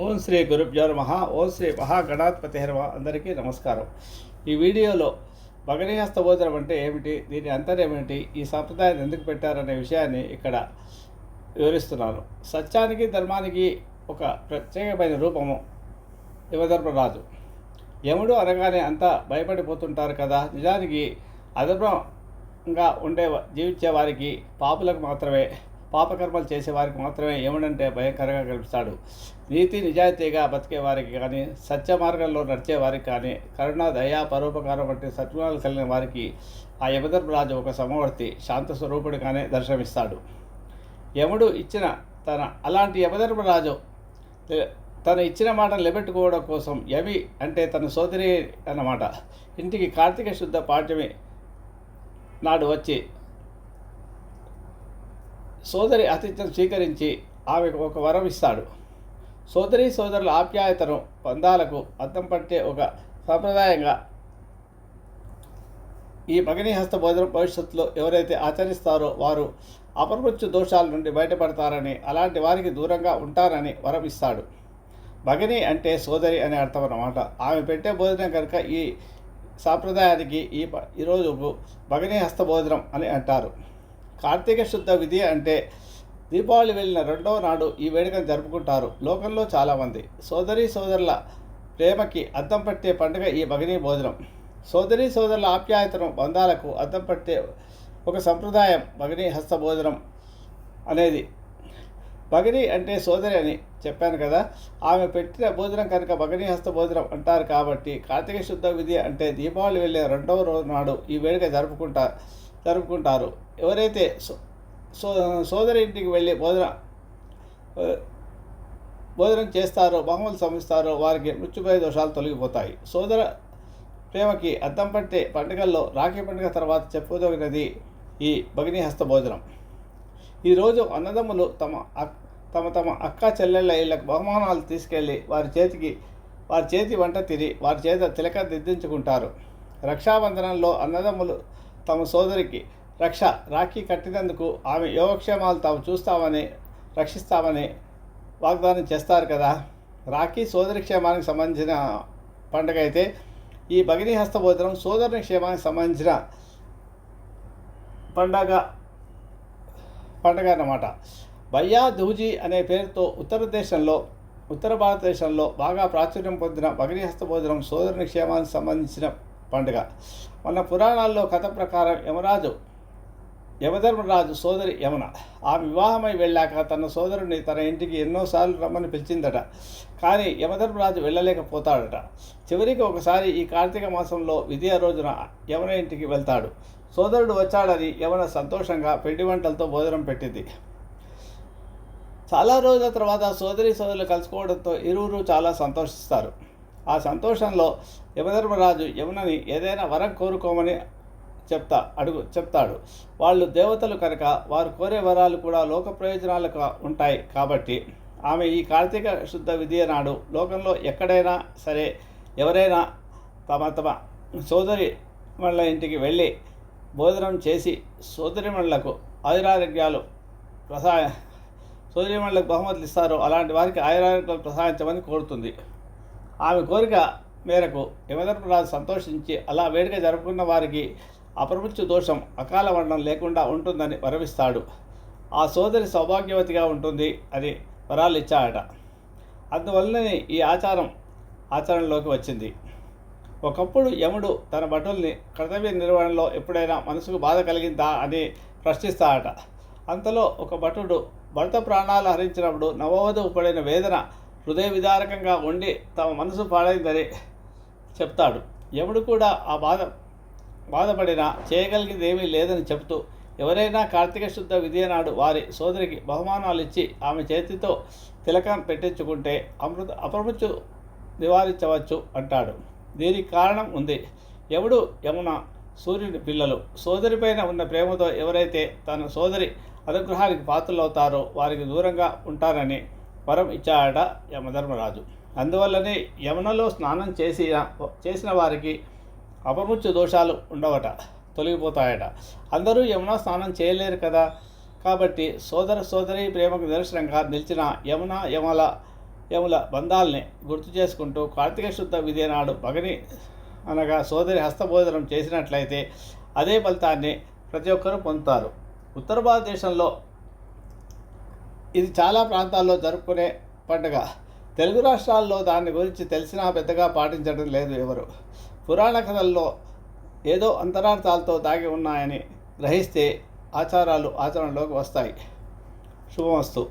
ఓం శ్రీ గురుభ్యో నమ. ఓం శ్రీ మహాగణాధిపతి హర్మ అందరికీ నమస్కారం. ఈ వీడియోలో భగనీహస్త భోజనం అంటే ఏమిటి? దీని అంతర్యమేంటి ఈ సంప్రదాయాన్ని ఎందుకు పెట్టారనే విషయాన్ని ఇక్కడ వివరిస్తున్నాను. సత్యానికి ధర్మానికి ఒక ప్రత్యేకమైన రూపము యువధర్మరాజు యముడు అనగానే అంతా భయపడిపోతుంటారు కదా. నిజానికి అధర్మంగా ఉండే జీవించే వారికి పాపులకు మాత్రమే పాపకర్మలు చేసేవారికి మాత్రమే యముడంటే భయంకరంగా కల్పిస్తాడు నీతి నిజాయితీగా బతికే వారికి కానీ సత్య మార్గంలో నడిచే వారికి కానీ కరుణ దయా పరోపకారం వంటి సత్గుణాలు కలిగిన వారికి ఆ యమధర్మరాజు ఒక సమవర్తి శాంత స్వరూపుడిగానే దర్శనమిస్తాడు. యముడు ఇచ్చిన తన అలాంటి యమధర్మరాజు తె- తను ఇచ్చిన మాట నిలబెట్టుకోవడం కోసం యమి అంటే తన సోదరి అన్నమాట. ఇంటికి కార్తీక శుద్ధ పాఠ్యమి నాడు వచ్చి సోదరి ఆతిథ్యం స్వీకరించి ఆమెకు ఒక వరం ఇస్తాడు. సోదరి సోదరుల ఆప్యాయతను బంధాలకు అద్దం పట్టే ఒక సాంప్రదాయంగా ఈ హస్త భోజనం భవిష్యత్తులో ఎవరైతే ఆచరిస్తారో వారు అపమృత్యు దోషాల నుండి బయటపడతారని అలాంటి వారికి దూరంగా ఉంటారని వరం ఇస్తాడు. భగిని అంటే సోదరి అనే అర్థం అన్నమాట. ఆమె పెట్టే భోజనం కనుక ఈ సాంప్రదాయానికి ఈ ప- ఈరోజు భగిని హస్త భోజనం అని అంటారు. కార్తీక శుద్ధ విధి అంటే దీపావళి వెళ్ళిన రెండవ నాడు ఈ వేడుకను జరుపుకుంటారు. లోకంలో చాలామంది సోదరి సోదరుల ప్రేమకి అద్దం పట్టే పండుగ ఈ భగనీ భోజనం. సోదరి సోదరుల ఆప్యాయతను బంధాలకు అద్దం పట్టే ఒక సంప్రదాయం భగిని హస్త భోజనం అనేది. భగిని అంటే సోదరి అని చెప్పాను కదా. ఆమె పెట్టిన భోజనం కనుక భగిని హస్త భోజనం అంటారు కాబట్టి కార్తీక శుద్ధ విధి అంటే దీపావళి వెళ్ళే రెండవ రోజు నాడు ఈ వేడుక జరుపుకుంటారు జరుపుకుంటారు. ఎవరైతే సో సో సోదరి ఇంటికి వెళ్ళి భోజన భోజనం చేస్తారో బహుమతులు సమిస్తారో వారికి మృత్యుభయ దోషాలు తొలగిపోతాయి. సోదర ప్రేమకి అద్దం పట్టే పండుగల్లో రాఖీ పండుగ తర్వాత చెప్పుదగినది ఈ భగిని హస్త భోజనం. ఈరోజు అన్నదమ్ములు తమ అక్ తమ తమ అక్క చెల్లెళ్ళ ఇళ్ళకు బహుమానాలు తీసుకెళ్ళి వారి చేతికి వారి చేతి వంట తిరి వారి చేత తిలక దిద్దించుకుంటారు. రక్షాబంధనంలో అన్నదమ్ములు తమ సోదరికి రక్ష రాఖీ కట్టినందుకు ఆమె యోగక్షేమాలు తాము చూస్తామని రక్షిస్తామని వాగ్దానం చేస్తారు కదా. రాఖీ సోదరి క్షేమానికి సంబంధించిన పండుగ అయితే ఈ భగిని హస్త భోజనం సోదరుని క్షేమానికి సంబంధించిన పండగ పండగ అన్నమాట. భయ్యా దూజీ అనే పేరుతో ఉత్తర దేశంలో ఉత్తర భారతదేశంలో బాగా ప్రాచుర్యం పొందిన భగిని భోజనం సోదరుని క్షేమానికి సంబంధించిన పండుగ. మన పురాణాల్లో కథ ప్రకారం యమరాజు యమధర్మరాజు సోదరి యమున. ఆ వివాహమై వెళ్ళాక తన సోదరుని తన ఇంటికి ఎన్నోసార్లు రమ్మని పిలిచిందట. కానీ యమధర్మరాజు వెళ్ళలేకపోతాడట. చివరికి ఒకసారి ఈ కార్తీక మాసంలో విజయ రోజున యమున ఇంటికి వెళ్తాడు. సోదరుడు వచ్చాడని యమున సంతోషంగా పిండి వంటలతో భోజనం పెట్టింది. చాలా రోజుల తర్వాత సోదరి సోదరులు కలుసుకోవడంతో ఇరువురు చాలా సంతోషిస్తారు. ఆ సంతోషంలో యమధర్మరాజు యమునని ఏదైనా వరం కోరుకోమని చెప్తా అడుగు చెప్తాడు. వాళ్ళు దేవతలు కనుక వారు కోరే వరాలు కూడా లోక ప్రయోజనాలకు ఉంటాయి కాబట్టి ఆమె ఈ కార్తీక శుద్ధ విధియ నాడు లోకంలో ఎక్కడైనా సరే ఎవరైనా తమ తమ సోదరి మళ్ళ ఇంటికి వెళ్ళి భోజనం చేసి సోదరిమణులకు ఆయురారోగ్యాలు ప్రసా సోదరిమణులకు బహుమతులు ఇస్తారో అలాంటి వారికి ఆయురారోగ్యాలు ప్రసాదించమని కోరుతుంది. ఆమె కోరిక మేరకు యమధర్మరాజు సంతోషించి అలా వేడుక జరుపుకున్న వారికి అపమృత్యు దోషం అకాల మరణం లేకుండా ఉంటుందని వరవిస్తాడు ఆ సోదరి సౌభాగ్యవతిగా ఉంటుంది అని వరాలు ఇచ్చాడట అందువల్లనే ఈ ఆచారం ఆచరణలోకి వచ్చింది. ఒకప్పుడు యముడు తన భటుల్ని కర్తవ్య నిర్వహణలో ఎప్పుడైనా మనసుకు బాధ కలిగిందా అని ప్రశ్నిస్తాడట అంతలో ఒక భటుడు భర్త ప్రాణాలు హరించినప్పుడు నవవధువు పడిన వేదన హృదయ విదారకంగా ఉండి తమ మనసు పాడైందని చెప్తాడు. ఎవడు కూడా ఆ బాధ బాధపడినా చేయగలిగింది ఏమీ లేదని చెబుతూ ఎవరైనా కార్తీక శుద్ధ విధియ వారి సోదరికి బహుమానాలు ఇచ్చి ఆమె చేతితో తిలకం పెట్టించుకుంటే అమృత అప్రమృత్యు నివారించవచ్చు అంటాడు. దీనికి కారణం ఉంది. ఎవడు యమున సూర్యుని పిల్లలు సోదరిపైన ఉన్న ప్రేమతో ఎవరైతే తన సోదరి అనుగ్రహానికి పాత్రలవుతారో వారికి దూరంగా ఉంటారని వరం ఇచ్చాడట యమధర్మరాజు. అందువల్లనే యమునలో స్నానం చేసి చేసిన వారికి అపమృత్యు దోషాలు ఉండవట తొలగిపోతాయట. అందరూ యమునా స్నానం చేయలేరు కదా. కాబట్టి సోదర సోదరి ప్రేమకు నిదర్శనంగా నిలిచిన యమున యమల యముల బంధాల్ని గుర్తు చేసుకుంటూ కార్తీక శుద్ధ విధి నాడు అనగా సోదరి హస్తబోధనం చేసినట్లయితే అదే ఫలితాన్ని ప్రతి ఒక్కరూ పొందుతారు. ఉత్తర భారతదేశంలో ఇది చాలా ప్రాంతాల్లో జరుపుకునే పండుగ. తెలుగు రాష్ట్రాల్లో దాని గురించి తెలిసినా పెద్దగా పాటించడం లేదు ఎవరు. పురాణ కథల్లో ఏదో అంతరార్థాలతో దాగి ఉన్నాయని గ్రహిస్తే ఆచారాలు ఆచరణలోకి వస్తాయి. శుభమస్తు.